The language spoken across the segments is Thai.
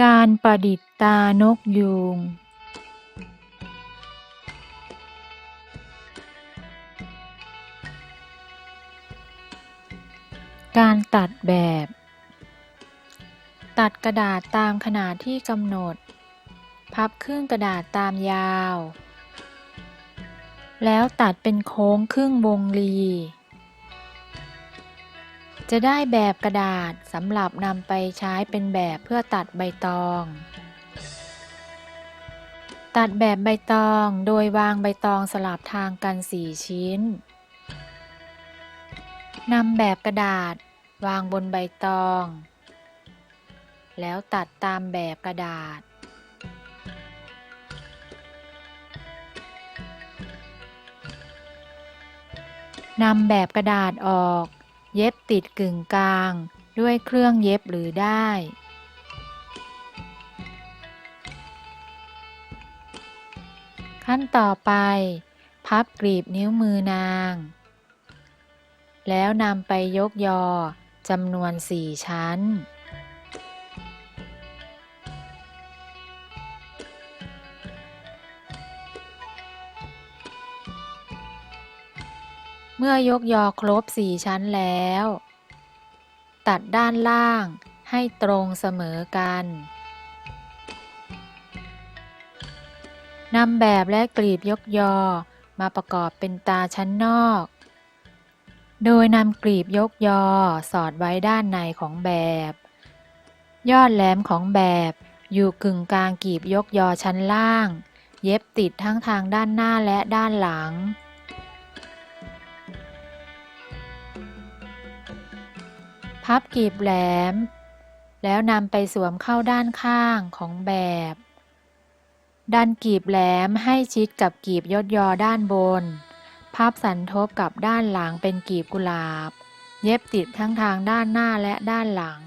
การประดิษฐ์ตานกยูงการตัดแบบ ตัดกระดาษตามขนาดที่กำหนด พับครึ่งกระดาษตามยาว แล้วตัดเป็นโค้งครึ่งวงรี จะได้แบบกระดาษสำหรับนำไปใช้เป็นแบบเพื่อตัดใบตอง ตัดแบบใบตองโดยวางใบตองสลับทางกันสี่ชิ้นนำแบบกระดาษวางบนใบตอง แล้วตัดตามแบบกระดาษ นำแบบกระดาษออก เย็บติดกึ่งกลาง ด้วยเครื่องเย็บหรือได้ ขั้นต่อไป พับกรีบนิ้วมือนาง แล้วนำไปยกยอจำนวนสี่ชั้น เมื่อยกยอครบสี่ชั้นแล้ว ตัดด้านล่างให้ตรงเสมอกันนำแบบและกลีบยกยอมาประกอบเป็นตาชั้นนอก โดยนำกลีบยกยอสอดไว้ด้านในของแบบ ยอดแหลมของแบบอยู่กึ่งกลางกลีบยกยอชั้นล่าง เย็บติดทั้งทางด้านหน้าและด้านหลัง พับกลีบแหลม แล้วนำไปสวมเข้าด้านข้างของแบบ ดันกลีบแหลมให้ชิดกับกลีบยดยอด้านบน พับสันทบกับด้านหลังเป็นกลีบกุหลาบ เย็บติดทั้งทางด้านหน้าและด้านหลัง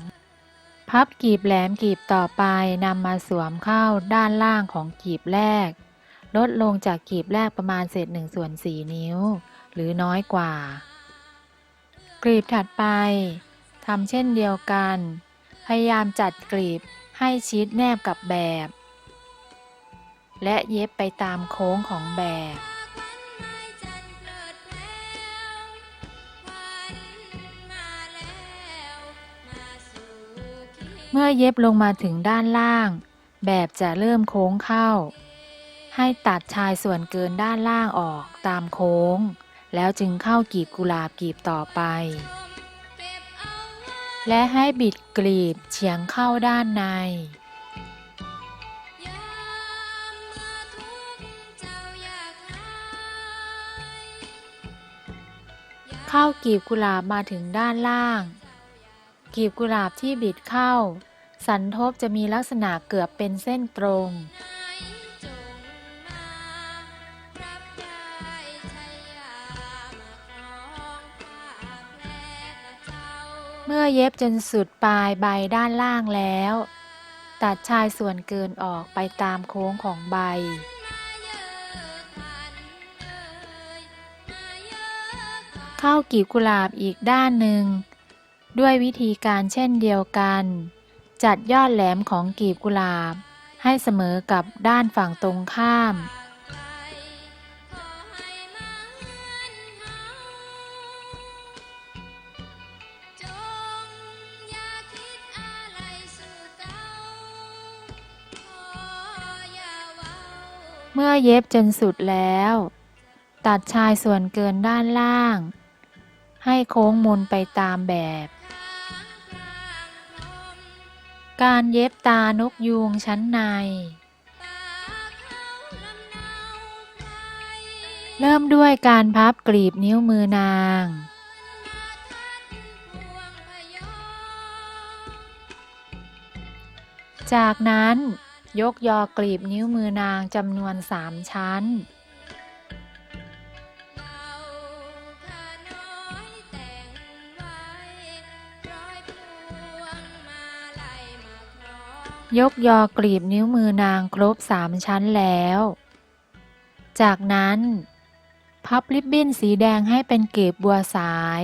พับกลีบแหลมกลีบต่อไปนำมาสวมเข้าด้านล่างของกลีบแรก ลดลงจากกลีบแรกประมาณเศษ1ส่วน4นิ้ว หรือน้อยกว่า กลีบถัดไป ทำเช่นเดียวกัน พยายามจัดกลีบให้ชิดแนบกับแบบ และเย็บไปตามโค้งของแบบเมื่อเย็บลงมาถึงด้านล่าง แบบจะเริ่มโค้งเข้า ให้ตัดชายส่วนเกินด้านล่างออกตามโค้ง แล้วจึงเข้ากีบกุหลาบกีบต่อไป และให้บิดกลีบเฉียงเข้าด้านใน เข้ากีบกุหลาบมาถึงด้านล่าง กีบกุหลาบที่บิดเข้า สันทบจะมีลักษณะเกือบเป็นเส้นตรง เมื่อเย็บจนสุดปลายใบด้านล่างแล้ว ตัดชายส่วนเกินออกไปตามโค้งของใบ เข้ากีบกุหลาบอีกด้านหนึ่ง ด้วยวิธีการเช่นเดียวกัน จัดยอดแหลมของกีบกุหลาบ ให้เสมอกับด้านฝั่งตรงข้าม เมื่อเย็บจนสุดแล้ว ตัดชายส่วนเกินด้านล่าง ให้โค้งมนไปตามแบบ การเย็บตานกยูงชั้นใน เริ่มด้วยการพับกลีบนิ้วมือนางจากนั้น ยกยอกลีบนิ้วมือนางจำนวนสามชั้น ยกยอกลีบนิ้วมือนางครบสามชั้นแล้ว จากนั้น พับริบบิ้นสีแดงให้เป็นเกลีบบัวสาย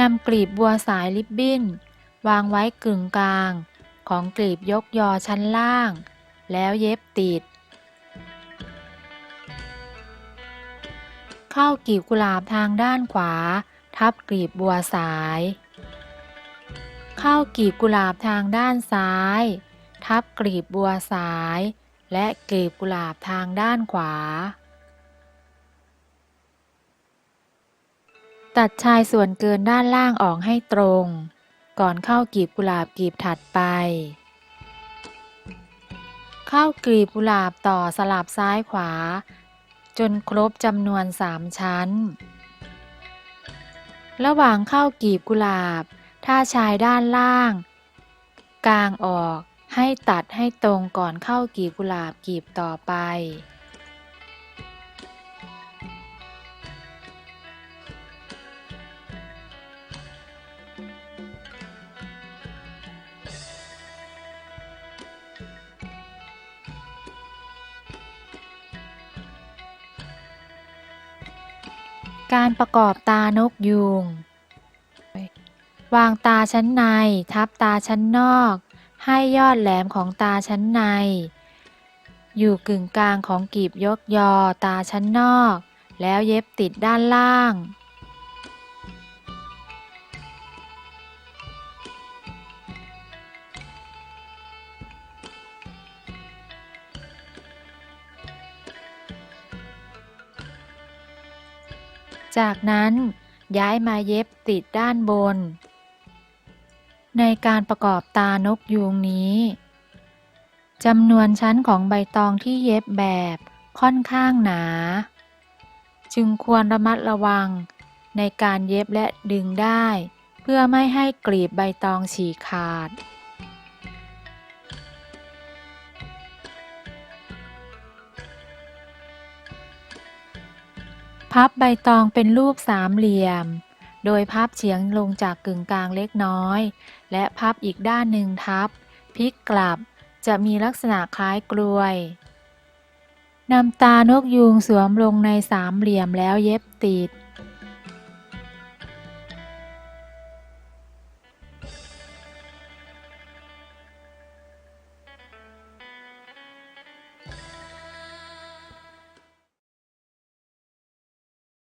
นำกลีบบัวสายริบบิ้น วางไว้กึ่งกลาง ของกลีบยกยอชั้นล่าง แล้วเย็บติด เข้ากลีบกุหลาบทางด้านขวา ทับกลีบบัวสาย เข้ากลีบกุหลาบทางด้านซ้าย ทับกลีบบัวสาย และกลีบกุหลาบทางด้านขวา ตัดชายส่วนเกินด้านล่างออกให้ตรง ก่อนเข้ากลีบกุหลาบกลีบถัดไป เข้ากลีบกุหลาบต่อสลับซ้ายขวา จนครบจำนวนสามชั้น ระหว่างเข้ากลีบกุหลาบ ถ้าชายด้านล่าง กลางออกให้ตัดให้ตรงก่อนเข้ากลีบกุหลาบกลีบต่อไป การประกอบตานกยูง วางตาชั้นใน ทับตาชั้นนอก ให้ยอดแหลมของตาชั้นใน อยู่กึ่งกลางของกีบยกยอตาชั้นนอก แล้วเย็บติดด้านล่าง จากนั้นย้ายมาเย็บติดด้านบน ในการประกอบตานกยูงนี้จำนวนชั้นของใบตองที่เย็บแบบค่อนข้างหนา จึงควรระมัดระวังในการเย็บและดึงได้ เพื่อไม่ให้กลีบใบตองฉีกขาด พับใบตองเป็นรูปสามเหลี่ยม โดยพับเฉียงลงจากกึ่งกลางเล็กน้อย และพับอีกด้านหนึ่งทับพลิกกลับจะมีลักษณะคล้ายกลวยนำตานกยูงสวมลงในสามเหลี่ยมแล้วเย็บติด